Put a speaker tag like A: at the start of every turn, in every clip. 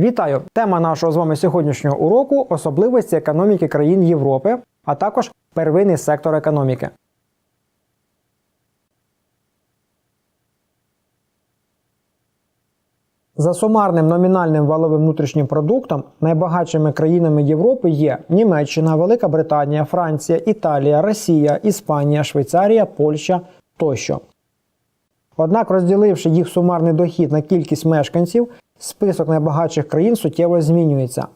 A: Вітаю! Тема нашого з вами сьогоднішнього уроку особливості економіки країн Європи, а також первинний сектор економіки. За сумарним номінальним валовим внутрішнім продуктом найбагатшими країнами Європи є Німеччина, Велика Британія, Франція, Італія, Росія, Іспанія, Швейцарія, Польща тощо. Однак, розділивши їх сумарний дохід на кількість мешканців, список найбагатших країн суттєво змінюється.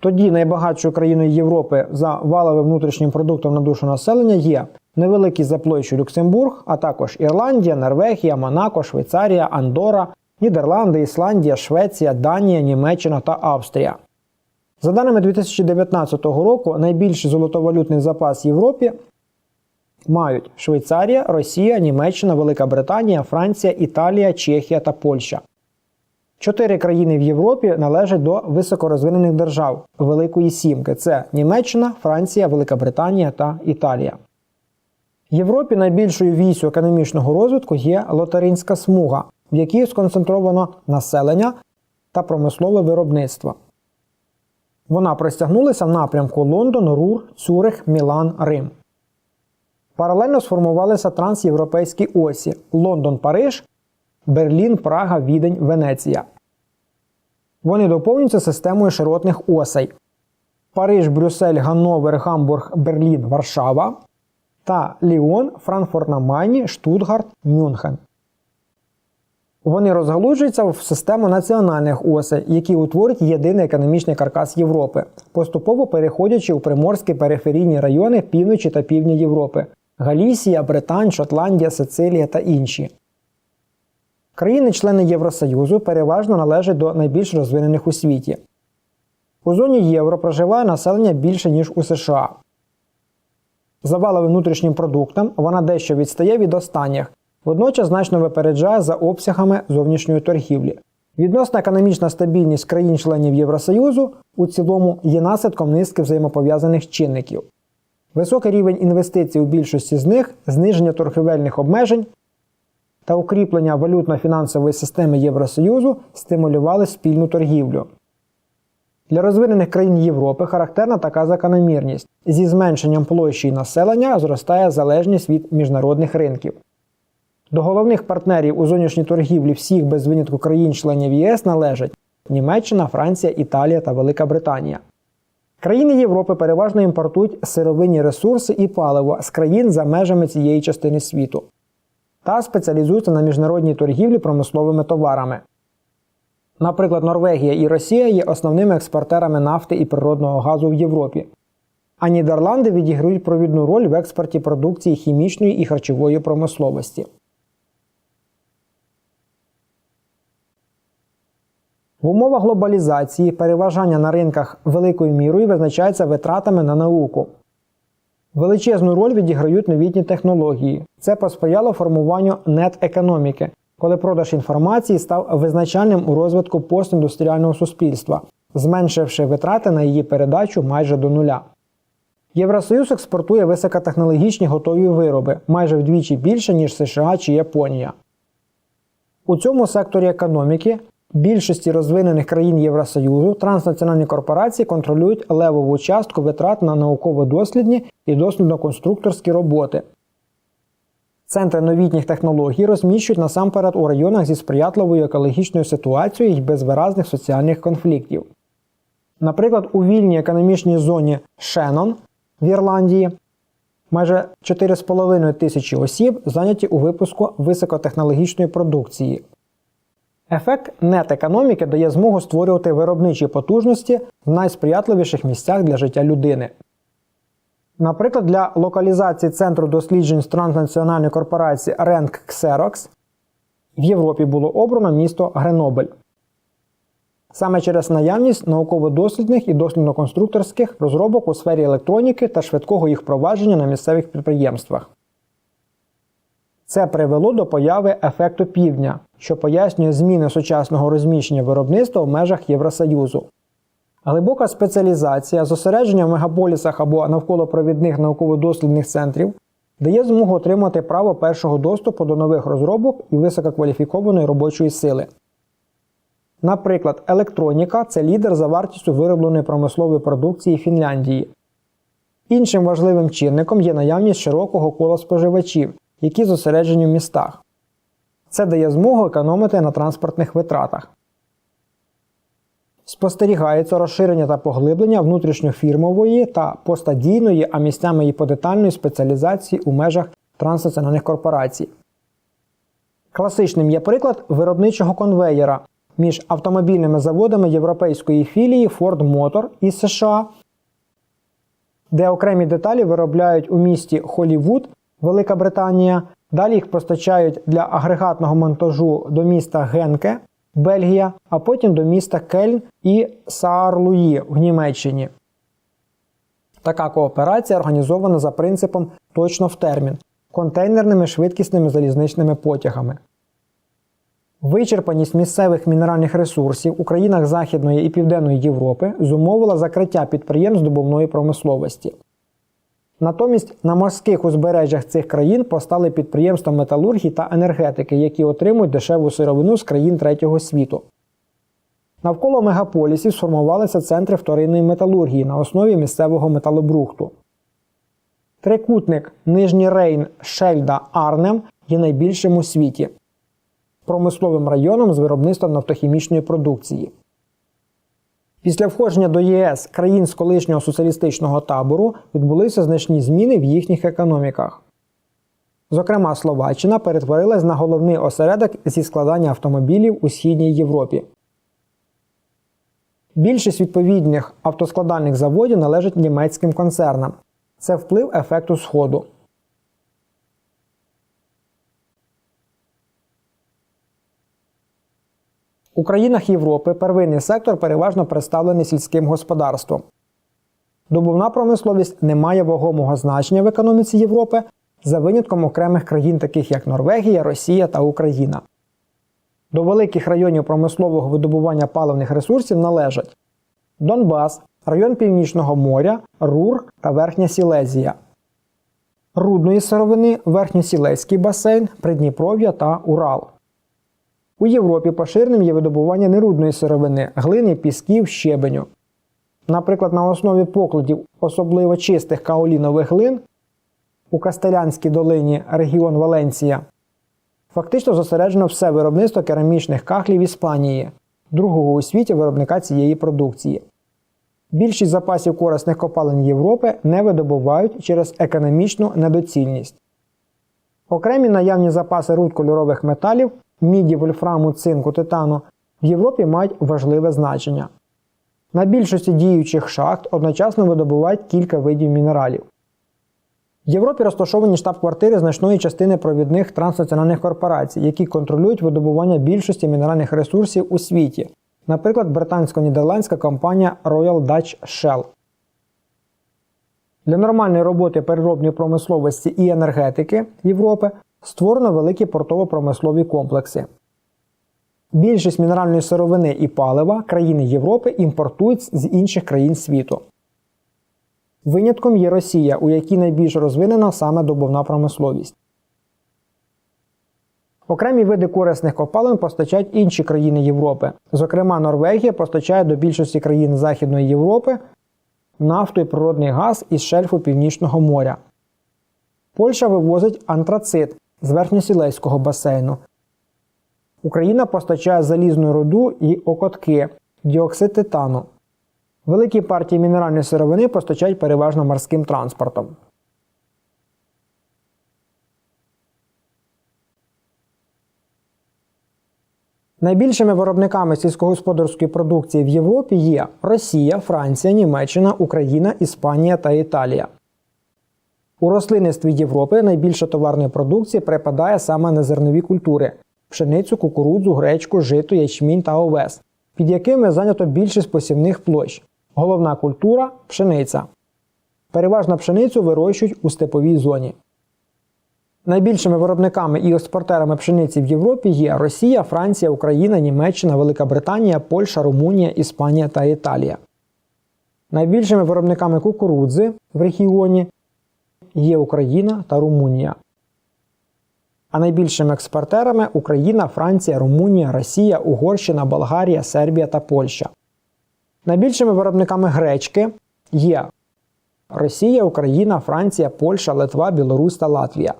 A: Тоді найбагатшою країною Європи за валовим внутрішнім продуктом на душу населення є невеликий за площу Люксембург, а також Ірландія, Норвегія, Монако, Швейцарія, Андора, Нідерланди, Ісландія, Швеція, Данія, Німеччина та Австрія. За даними 2019 року, найбільший золотовалютний запас в Європі мають Швейцарія, Росія, Німеччина, Велика Британія, Франція, Італія, Чехія та Польща. Чотири країни в Європі належать до високорозвинених держав Великої Сімки: це Німеччина, Франція, Велика Британія та Італія. В Європі найбільшою вісю економічного розвитку є лотаринська смуга, в якій сконцентровано населення та промислове виробництво. Вона простягнулася в напрямку Лондон, Рур, Цюрих, Мілан, Рим. Паралельно сформувалися трансєвропейські осі Лондон-Париж, Берлін, Прага, Відень, Венеція. Вони доповнюються системою широтних осей: Париж, Брюссель, Ганновер, Гамбург, Берлін, Варшава та Ліон, Франкфурт на Майні, Штутгарт, Мюнхен. Вони розгалужуються в систему національних осей, які утворюють єдиний економічний каркас Європи, поступово переходячи у приморські периферійні райони півночі та півдня Європи Галісія, Британь, Шотландія, Сицилія та інші. Країни-члени Євросоюзу переважно належать до найбільш розвинених у світі. У зоні євро проживає населення більше, ніж у США. За валовим внутрішнім продуктом вона дещо відстає від останніх, водночас значно випереджає за обсягами зовнішньої торгівлі. Відносна економічна стабільність країн-членів Євросоюзу у цілому є наслідком низки взаємопов'язаних чинників. Високий рівень інвестицій у більшості з них, зниження торгівельних обмежень та укріплення валютно-фінансової системи Євросоюзу стимулювали спільну торгівлю. Для розвинених країн Європи характерна така закономірність. Зі зменшенням площі населення зростає залежність від міжнародних ринків. До головних партнерів у зовнішній торгівлі всіх без винятку країн-членів ЄС належать Німеччина, Франція, Італія та Велика Британія. Країни Європи переважно імпортують сировинні ресурси і паливо з країн за межами цієї частини світу та спеціалізуються на міжнародній торгівлі промисловими товарами. Наприклад, Норвегія і Росія є основними експортерами нафти і природного газу в Європі, а Нідерланди відіграють провідну роль в експорті продукції хімічної і харчової промисловості. В умовах глобалізації переважання на ринках великою мірою визначається витратами на науку. Величезну роль відіграють новітні технології. Це посприяло формуванню нет-економіки, коли продаж інформації став визначальним у розвитку постіндустріального суспільства, зменшивши витрати на її передачу майже до нуля. Євросоюз експортує високотехнологічні готові вироби майже вдвічі більше, ніж США чи Японія. У цьому секторі економіки більшості розвинених країн Євросоюзу транснаціональні корпорації контролюють левову частку витрат на науково-дослідні і дослідно-конструкторські роботи. Центри новітніх технологій розміщують насамперед у районах зі сприятливою екологічною ситуацією і без виразних соціальних конфліктів. Наприклад, у вільній економічній зоні Шеннон в Ірландії майже 4,5 тисячі осіб зайняті у випуску високотехнологічної продукції. Ефект нет-економіки дає змогу створювати виробничі потужності в найсприятливіших місцях для життя людини. Наприклад, для локалізації Центру досліджень з транснаціональної корпорації Ренк Xerox в Європі було обрано місто Гренобель. Саме через наявність науково-дослідних і дослідно-конструкторських розробок у сфері електроніки та швидкого їх провадження на місцевих підприємствах. Це привело до появи ефекту півдня, що пояснює зміни сучасного розміщення виробництва в межах Євросоюзу. Глибока спеціалізація, зосередження в мегаполісах або навколопровідних науково-дослідних центрів дає змогу отримати право першого доступу до нових розробок і висококваліфікованої робочої сили. Наприклад, електроніка це лідер за вартістю виробленої промислової продукції Фінляндії. Іншим важливим чинником є наявність широкого кола споживачів, які зосереджені в містах. Це дає змогу економити на транспортних витратах. Спостерігається розширення та поглиблення внутрішньофірмової та постадійної, а місцями і подетальної спеціалізації у межах транснаціональних корпорацій. Класичним є приклад виробничого конвеєра між автомобільними заводами європейської філії Ford Motor із США, де окремі деталі виробляють у місті Холівуд, Велика Британія. Далі їх постачають для агрегатного монтажу до міста Генке, Бельгія, а потім до міста Кельн і Саарлуї в Німеччині. Така кооперація організована за принципом точно в термін контейнерними швидкісними залізничними потягами. Вичерпаність місцевих мінеральних ресурсів у країнах Західної і Південної Європи зумовила закриття підприємств добувної промисловості. Натомість на морських узбережжях цих країн постали підприємства металургії та енергетики, які отримують дешеву сировину з країн третього світу. Навколо мегаполісів сформувалися центри вторинної металургії на основі місцевого металобрухту. Трикутник Нижній Рейн Шельда Арнем є найбільшим у світі промисловим районом з виробництвом нафтохімічної продукції. Після входження до ЄС країн з колишнього соціалістичного табору відбулися значні зміни в їхніх економіках. Зокрема, Словаччина перетворилась на головний осередок зі складання автомобілів у Східній Європі. Більшість відповідних автоскладальних заводів належать німецьким концернам. Це вплив ефекту Сходу. У країнах Європи первинний сектор переважно представлений сільським господарством. Добувна промисловість не має вагомого значення в економіці Європи за винятком окремих країн, таких як Норвегія, Росія та Україна. До великих районів промислового видобування паливних ресурсів належать Донбас, район Північного моря, Рур та Верхня Сілезія. Рудної сировини Верхньосілезький басейн, Придніпров'я та Урал. У Європі поширеним є видобування нерудної сировини, глини, пісків, щебеню. Наприклад, на основі покладів особливо чистих каолінових глин у Кастелянській долині регіон Валенція фактично зосереджено все виробництво керамічних кахлів Іспанії, другого у світі виробника цієї продукції. Більшість запасів корисних копалин Європи не видобувають через економічну недоцільність. Окремі наявні запаси руд кольорових металів міді, вольфраму, цинку, титану в Європі мають важливе значення. На більшості діючих шахт одночасно видобувають кілька видів мінералів. В Європі розташовані штаб-квартири значної частини провідних транснаціональних корпорацій, які контролюють видобування більшості мінеральних ресурсів у світі, наприклад, британсько-нідерландська компанія Royal Dutch Shell. Для нормальної роботи переробної промисловості і енергетики Європи створено великі портово-промислові комплекси. Більшість мінеральної сировини і палива країни Європи імпортують з інших країн світу. Винятком є Росія, у якій найбільш розвинена саме добувна промисловість. Окремі види корисних копалин постачають інші країни Європи. Зокрема, Норвегія постачає до більшості країн Західної Європи нафту і природний газ із шельфу Північного моря. Польща вивозить антрацит з верхньосілейського басейну. Україна постачає залізну руду і окотки, діоксид титану. Великі партії мінеральної сировини постачають переважно морським транспортом. Найбільшими виробниками сільськогосподарської продукції в Європі є Росія, Франція, Німеччина, Україна, Іспанія та Італія. У рослинництві Європи найбільше товарної продукції припадає саме на зернові культури пшеницю, кукурудзу, гречку, жито, ячмінь та овес, під якими зайнято більшість посівних площ. Головна культура пшениця. Переважно пшеницю вирощують у степовій зоні. Найбільшими виробниками і експортерами пшениці в Європі є Росія, Франція, Україна, Німеччина, Велика Британія, Польща, Румунія, Іспанія та Італія. Найбільшими виробниками кукурудзи в регіоні є Україна та Румунія. а найбільшими експортерами Україна, Франція, Румунія, Росія, Угорщина, Болгарія, Сербія та Польща. Найбільшими виробниками гречки є Росія, Україна, Франція, Польща, Литва, Білорусь та Латвія.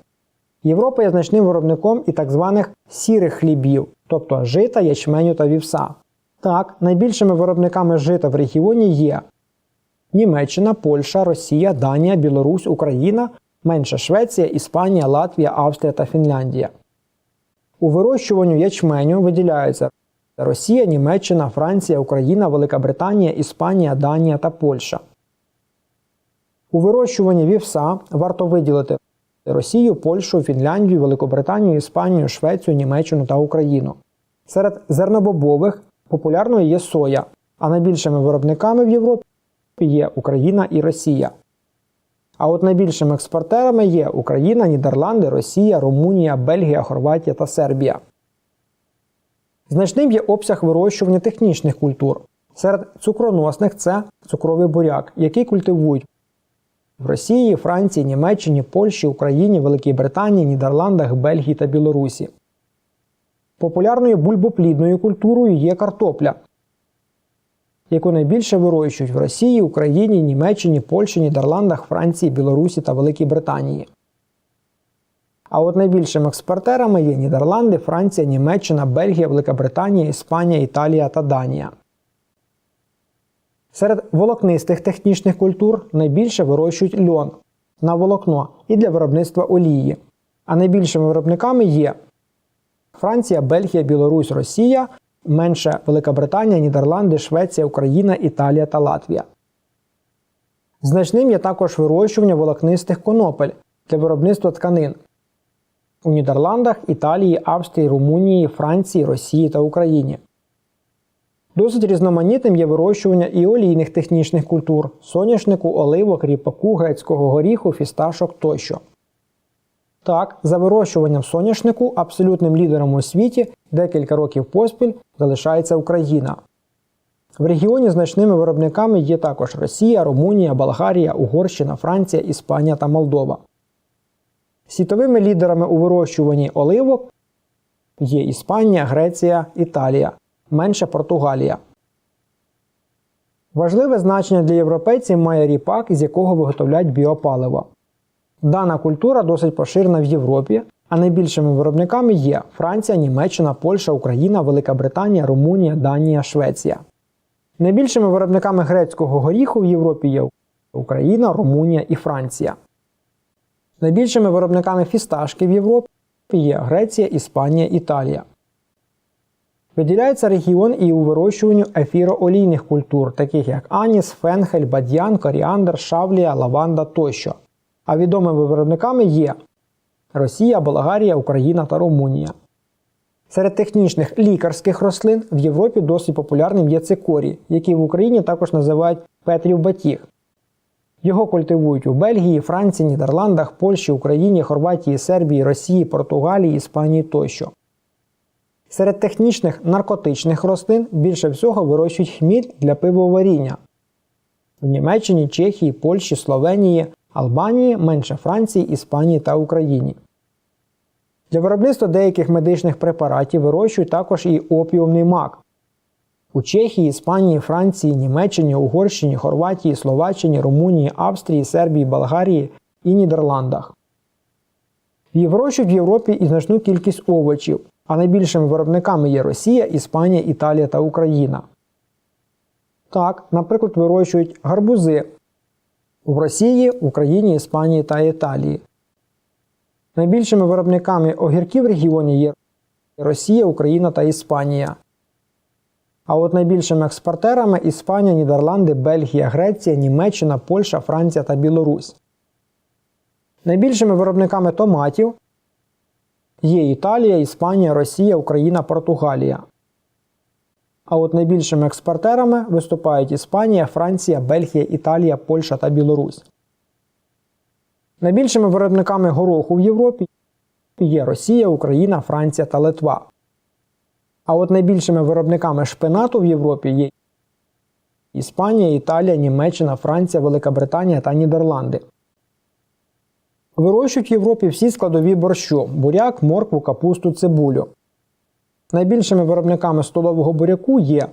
A: Європа є значним виробником і так званих сірих хлібів, тобто жита, ячменю та вівса. Так, найбільшими виробниками жита в регіоні є Німеччина, Польща, Росія, Данія, Білорусь, Україна, менше Швеція, Іспанія, Латвія, Австрія та Фінляндія. У вирощуванню ячменю виділяються Росія, Німеччина, Франція, Україна, Велика Британія, Іспанія, Данія та Польща. У вирощуванні вівса варто виділити Росію, Польщу, Фінляндію, Великобританію, Іспанію, Швецію, Німеччину та Україну. Серед зернобобових популярною є соя, а найбільшими виробниками в Європі є Україна і Росія. А от найбільшими експортерами є Україна, Нідерланди, Росія, Румунія, Бельгія, Хорватія та Сербія. Значним є обсяг вирощування технічних культур. Серед цукроносних це цукровий буряк, який культивують в Росії, Франції, Німеччині, Польщі, Україні, Великій Британії, Нідерландах, Бельгії та Білорусі. Популярною бульбоплідною культурою є картопля, яку найбільше вирощують в Росії, Україні, Німеччині, Польщі, Нідерландах, Франції, Білорусі та Великій Британії. А от найбільшими експортерами є Нідерланди, Франція, Німеччина, Бельгія, Велика Британія, Іспанія, Італія та Данія. Серед волокнистих технічних культур найбільше вирощують льон на волокно і для виробництва олії. А найбільшими виробниками є Франція, Бельгія, Білорусь, Росія, менше Велика Британія, Нідерланди, Швеція, Україна, Італія та Латвія. Значним є також вирощування волокнистих конопель для виробництва тканин у Нідерландах, Італії, Австрії, Румунії, Франції, Росії та Україні. Досить різноманітним є вирощування і олійних технічних культур соняшнику, оливок, ріпаку, грецького горіху, фісташок тощо. Так, за вирощуванням соняшнику абсолютним лідером у світі декілька років поспіль залишається Україна. В регіоні значними виробниками є також Росія, Румунія, Болгарія, Угорщина, Франція, Іспанія та Молдова. Світовими лідерами у вирощуванні оливок є Іспанія, Греція, Італія, менше Португалія. Важливе значення для європейців має ріпак, з якого виготовляють біопаливо. Дана культура досить поширена в Європі, а найбільшими виробниками є Франція, Німеччина, Польща, Україна, Велика Британія, Румунія, Данія, Швеція. Найбільшими виробниками грецького горіху в Європі є Україна, Румунія і Франція. Найбільшими виробниками фісташки в Європі є Греція, Іспанія, Італія. Виділяється регіон і у вирощуванню ефіроолійних культур, таких як аніс, фенхель, бадьян, коріандр, шавлія, лаванда тощо. А відомими виробниками є Росія, Болгарія, Україна та Румунія. Серед технічних лікарських рослин в Європі досить популярним є цикорій, який в Україні також називають Петрів батіг. Його культивують у Бельгії, Франції, Нідерландах, Польщі, Україні, Хорватії, Сербії, Росії, Португалії, Іспанії тощо. Серед технічних наркотичних рослин більше всього вирощують хміль для пивоваріння. В Німеччині, Чехії, Польщі, Словенії, Албанії, менше Франції, Іспанії та Україні. Для виробництва деяких медичних препаратів вирощують також і опіумний мак. У Чехії, Іспанії, Франції, Німеччині, Угорщині, Хорватії, Словаччині, Румунії, Австрії, Сербії, Болгарії і Нідерландах. Вирощують в Європі і значну кількість овочів, а найбільшими виробниками є Росія, Іспанія, Італія та Україна. Так, наприклад, вирощують гарбузи в Росії, Україні, Іспанії та Італії. Найбільшими виробниками огірків в регіоні є Росія, Україна та Іспанія. А от найбільшими експортерами Іспанія, Нідерланди, Бельгія, Греція, Німеччина, Польща, Франція та Білорусь. Найбільшими виробниками томатів є Італія, Іспанія, Росія, Україна, Португалія. А от найбільшими експортерами виступають Іспанія, Франція, Бельгія, Італія, Польща та Білорусь. Найбільшими виробниками гороху в Європі є Росія, Україна, Франція та Литва. А от найбільшими виробниками шпинату в Європі є Іспанія, Італія, Німеччина, Франція, Велика Британія та Нідерланди. Вирощують в Європі всі складові борщу буряк, моркву, капусту, цибулю. Найбільшими виробниками столового буряку є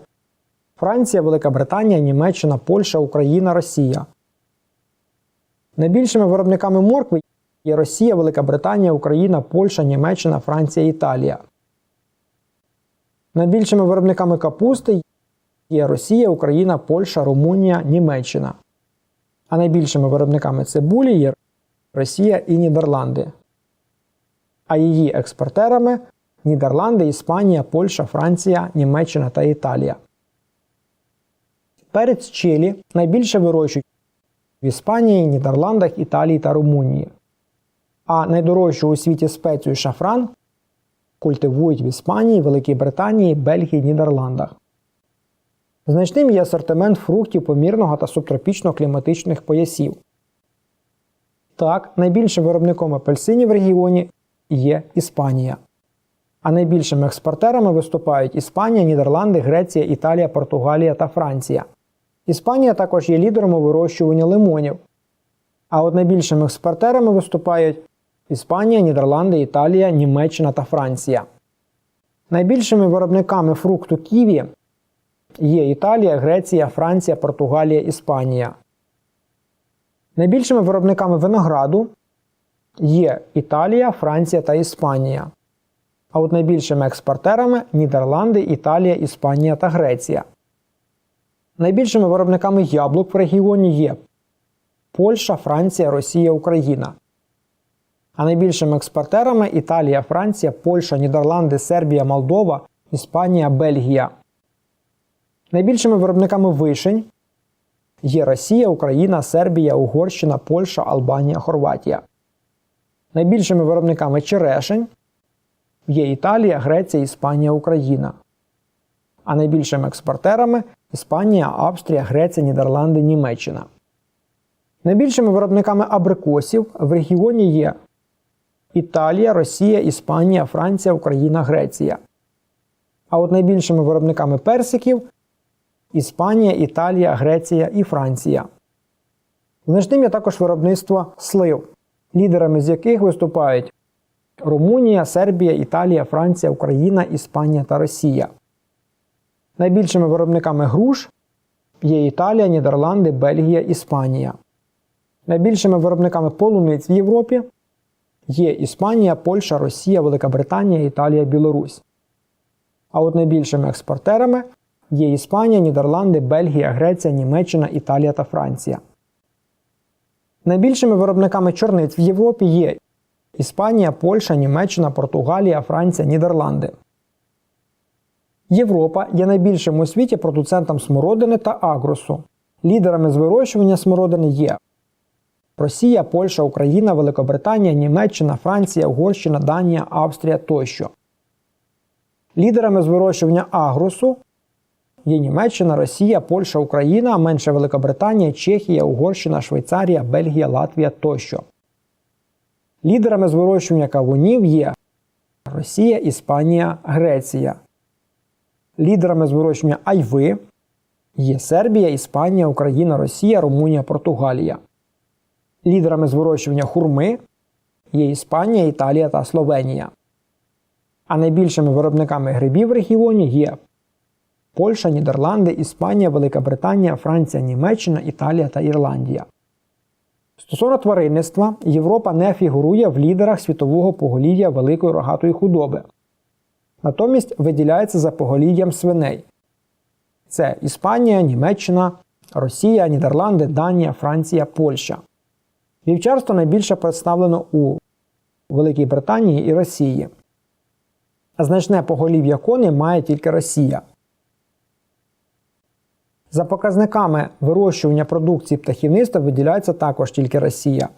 A: Франція, Велика Британія, Німеччина, Польща, Україна, Росія. Найбільшими виробниками моркви є Росія, Велика Британія, Україна, Польща, Німеччина, Франція, Італія. Найбільшими виробниками капусти є Росія, Україна, Польща, Румунія, Німеччина. А найбільшими виробниками цибулі є Росія і Нідерланди. А її експортерами Нідерланди, Іспанія, Польща, Франція, Німеччина та Італія. Перець чилі найбільше вирощують в Іспанії, Нідерландах, Італії та Румунії. А найдорожчу у світі спецію шафран культивують в Іспанії, Великій Британії, Бельгії, Нідерландах. Значним є асортимент фруктів помірного та субтропічно кліматичних поясів. Так, найбільшим виробником апельсинів в регіоні є Іспанія. А найбільшими експортерами виступають Іспанія, Нідерланди, Греція, Італія, Португалія та Франція. Іспанія також є лідером у вирощуванні лимонів. А от найбільшими експортерами виступають Іспанія, Нідерланди, Італія, Німеччина та Франція. Найбільшими виробниками фрукту ківі є Італія, Греція, Франція, Португалія, Іспанія. Найбільшими виробниками винограду є Італія, Франція та Іспанія. А от найбільшими експортерами Нідерланди, Італія, Іспанія та Греція. Найбільшими виробниками яблук в регіоні є Польща, Франція, Росія, Україна. А найбільшими експортерами Італія, Франція, Польща, Нідерланди, Сербія, Молдова, Іспанія, Бельгія. Найбільшими виробниками вишень є Росія, Україна, Сербія, Угорщина, Польща, Албанія, Хорватія. Найбільшими виробниками черешень є Італія, Греція, Іспанія, Україна. А найбільшими експортерами Іспанія, Австрія, Греція, Нідерланди, Німеччина. Найбільшими виробниками абрикосів в регіоні є Італія, Росія, Іспанія, Франція, Україна, Греція. А от найбільшими виробниками персиків Іспанія, Італія, Греція і Франція. Значним є також виробництво слив, лідерами з яких виступають Румунія, Сербія, Італія, Франція, Україна, Іспанія та Росія. Найбільшими виробниками груш є Італія, Нідерланди, Бельгія, Іспанія. Найбільшими виробниками полуниць в Європі є Іспанія, Польща, Росія, Велика Британія, Італія, Білорусь. А от найбільшими експортерами є Іспанія, Нідерланди, Бельгія, Греція, Німеччина, Італія та Франція. Найбільшими виробниками чорниць в Європі є Іспанія, Польща, Німеччина, Португалія, Франція, Нідерланди. Європа є найбільшим у світі продуцентом смородини та агросу. Лідерами з вирощування смородини є Росія, Польща, Україна, Великобританія, Німеччина, Франція, Угорщина, Данія, Австрія тощо. Лідерами з вирощування агросу є Німеччина, Росія, Польща, Україна, менше Великобританія, Чехія, Угорщина, Швейцарія, Бельгія, Латвія тощо. Лідерами з вирощування кавунів є Росія, Іспанія, Греція. Лідерами з вирощування айви є Сербія, Іспанія, Україна, Росія, Румунія, Португалія. Лідерами з вирощування хурми є Іспанія, Італія та Словенія. А найбільшими виробниками грибів в регіоні є Польща, Нідерланди, Іспанія, Велика Британія, Франція, Німеччина, Італія та Ірландія. Стосовно тваринництва, Європа не фігурує в лідерах світового поголів'я великої рогатої худоби. Натомість виділяється за поголів'ям свиней. Це Іспанія, Німеччина, Росія, Нідерланди, Данія, Франція, Польща. Вівчарство найбільше представлено у Великій Британії і Росії. А значне поголів'я коней має тільки Росія. За показниками вирощування продукції птахівництва виділяється також тільки Росія.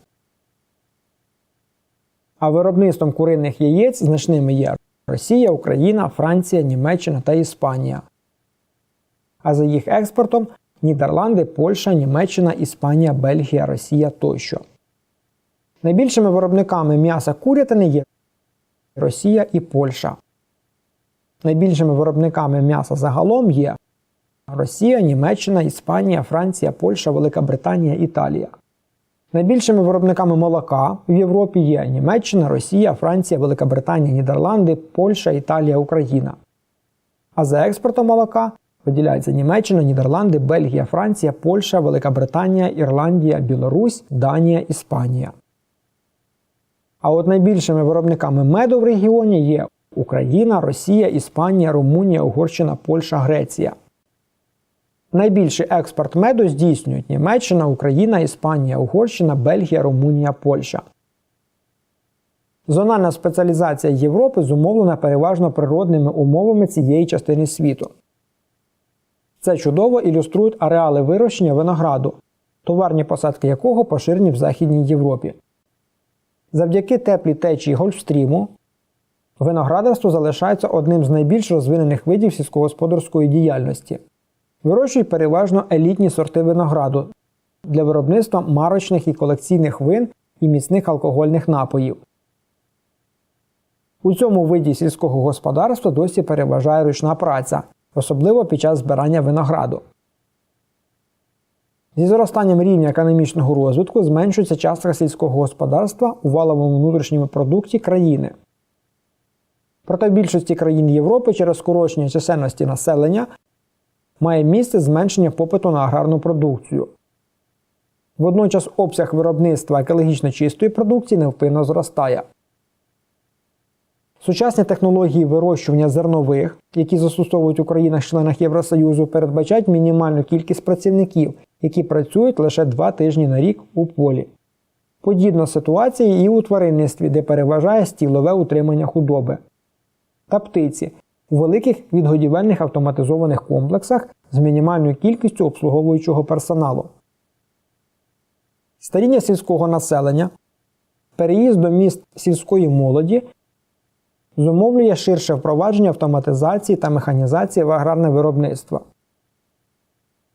A: А виробництвом куриних яєць значними є Росія, Україна, Франція, Німеччина та Іспанія. А за їх експортом Нідерланди, Польща, Німеччина, Іспанія, Бельгія, Росія тощо. Найбільшими виробниками м'яса курятини є Росія і Польща. Найбільшими виробниками м'яса загалом є Росія, Німеччина, Іспанія, Франція, Польща, Велика Британія, Італія. Найбільшими виробниками молока в Європі є Німеччина, Росія, Франція, Велика Британія, Нідерланди, Польща, Італія, Україна. А за експортом молока виділяються Німеччина, Нідерланди, Бельгія, Франція, Польща, Велика Британія, Ірландія, Білорусь, Данія, Іспанія. А от найбільшими виробниками меду в регіоні є Україна, Росія, Іспанія, Румунія, Угорщина, Польща, Греція. Найбільший експорт меду здійснюють Німеччина, Україна, Іспанія, Угорщина, Бельгія, Румунія, Польща. Зональна спеціалізація Європи зумовлена переважно природними умовами цієї частини світу. Це чудово ілюструють ареали вирощення винограду, товарні посадки якого поширені в Західній Європі. Завдяки теплій течії Гольфстріму виноградарство залишається одним з найбільш розвинених видів сільськогосподарської діяльності. Вирощують переважно елітні сорти винограду для виробництва марочних і колекційних вин і міцних алкогольних напоїв. У цьому виді сільського господарства досі переважає ручна праця, особливо під час збирання винограду. Зі зростанням рівня економічного розвитку зменшується частка сільського господарства у валовому внутрішньому продукті країни. Проте в більшості країн Європи через скорочення чисельності населення має місце зменшення попиту на аграрну продукцію. Водночас обсяг виробництва екологічно чистої продукції невпинно зростає. Сучасні технології вирощування зернових, які застосовують у країнах-членах Євросоюзу, передбачають мінімальну кількість працівників, які працюють лише два тижні на рік у полі. Подібна ситуація і у тваринництві, де переважає стілове утримання худоби. Та птиці у великих відгодівельних автоматизованих комплексах з мінімальною кількістю обслуговуючого персоналу. Старіння сільського населення, переїзд до міст сільської молоді зумовлює ширше впровадження автоматизації та механізації в аграрне виробництво.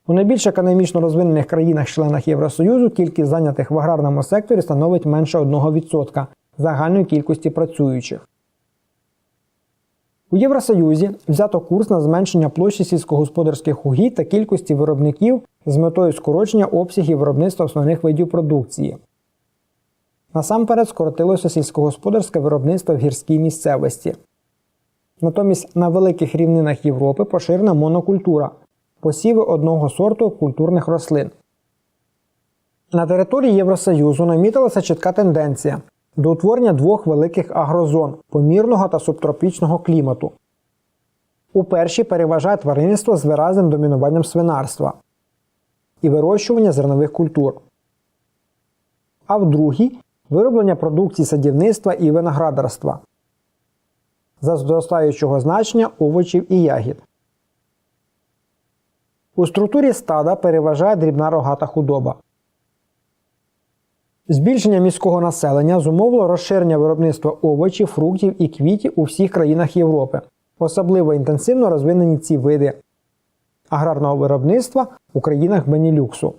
A: У найбільш економічно розвинених країнах-членах Євросоюзу кількість зайнятих в аграрному секторі становить менше 1% загальної кількості працюючих. У Євросоюзі взято курс на зменшення площі сільськогосподарських угідь та кількості виробників з метою скорочення обсягів виробництва основних видів продукції. Насамперед скоротилося сільськогосподарське виробництво в гірській місцевості. Натомість на великих рівнинах Європи поширена монокультура посіви одного сорту культурних рослин. На території Євросоюзу намітилася чітка тенденція до утворення двох великих агрозон помірного та субтропічного клімату. У першій переважає тваринництво з виразним домінуванням свинарства і вирощування зернових культур. А в другій вироблення продукції садівництва і виноградарства за зростаючого значення овочів і ягід. У структурі стада переважає дрібна рогата худоба. Збільшення міського населення зумовило розширення виробництва овочів, фруктів і квітів у всіх країнах Європи. Особливо інтенсивно розвинені ці види аграрного виробництва у країнах Бенілюксу.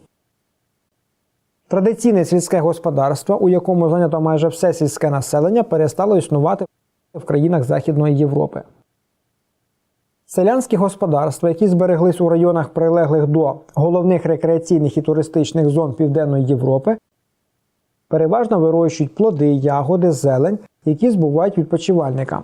A: Традиційне сільське господарство, у якому зайнято майже все сільське населення, перестало існувати в країнах Західної Європи. Селянські господарства, які збереглись у районах, прилеглих до головних рекреаційних і туристичних зон Південної Європи, переважно вирощують плоди, ягоди, зелень, які збувають відпочивальникам.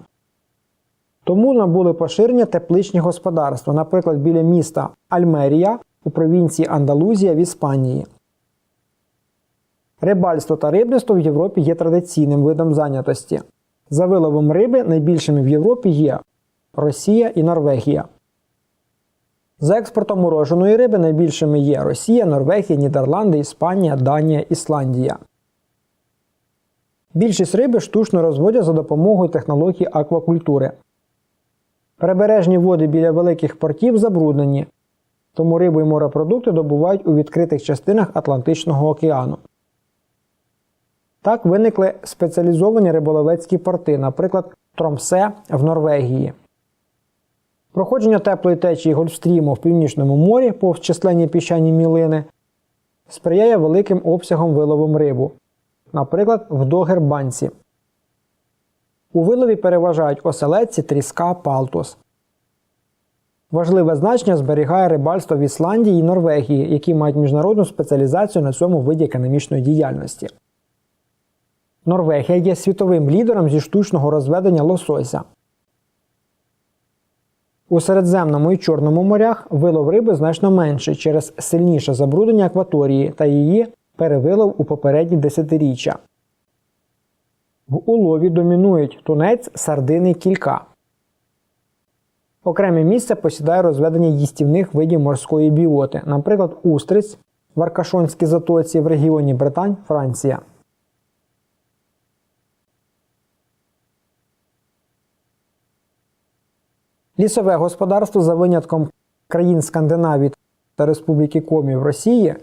A: Тому набули поширення тепличні господарства, наприклад, біля міста Альмерія у провінції Андалузія в Іспанії. Рибальство та рибництво в Європі є традиційним видом зайнятості. За виловом риби найбільшими в Європі є Росія і Норвегія. За експортом уроженої риби найбільшими є Росія, Норвегія, Нідерланди, Іспанія, Данія, Ісландія. Більшість риби штучно розводять за допомогою технології аквакультури. Прибережні води біля великих портів забруднені, тому рибу і морепродукти добувають у відкритих частинах Атлантичного океану. Так виникли спеціалізовані риболовецькі порти, наприклад, Тромсе в Норвегії. Проходження теплої течії Гольфстріму в Північному морі повз численні піщані мілини сприяє великим обсягом виловом рибу, наприклад, в Догербанці. У вилові переважають оселедці, тріска, палтус. Важливе значення зберігає рибальство в Ісландії і Норвегії, які мають міжнародну спеціалізацію на цьому виді економічної діяльності. Норвегія є світовим лідером зі штучного розведення лосося. У Середземному і Чорному морях вилов риби значно менший через сильніше забруднення акваторії та її перевилов у попередні десятиріччя. В улові домінують тунець, сардини кілька. Окреме місце посідає розведення їстівних видів морської біоти, наприклад, устриць в Аркашонській затоці в регіоні Британь, Франція. Лісове господарство за винятком країн Скандинавії та Республіки Комі в Росії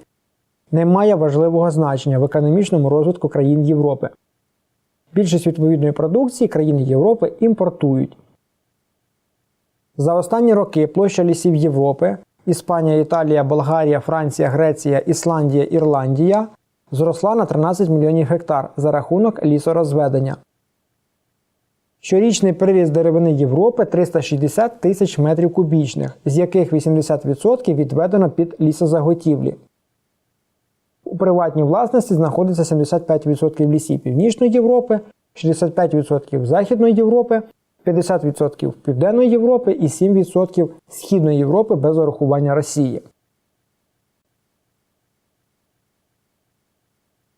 A: не має важливого значення в економічному розвитку країн Європи. Більшість відповідної продукції країни Європи імпортують. За останні роки площа лісів Європи Іспанія, Італія, Болгарія, Франція, Греція, Ісландія, Ірландія зросла на 13 мільйонів гектар за рахунок лісорозведення. Щорічний приріст деревини Європи 360 тисяч метрів кубічних, з яких 80% відведено під лісозаготівлі. У приватній власності знаходиться 75% лісів Північної Європи, 65% Західної Європи, 50% Південної Європи і 7% Східної Європи без урахування Росії.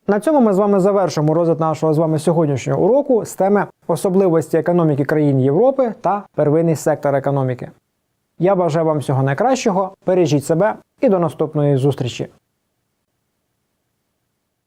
A: На цьому ми з вами завершимо розгляд нашого з вами сьогоднішнього уроку з теми особливості економіки країн Європи та первинний сектор економіки. Я бажаю вам всього найкращого, бережіть себе і до наступної зустрічі!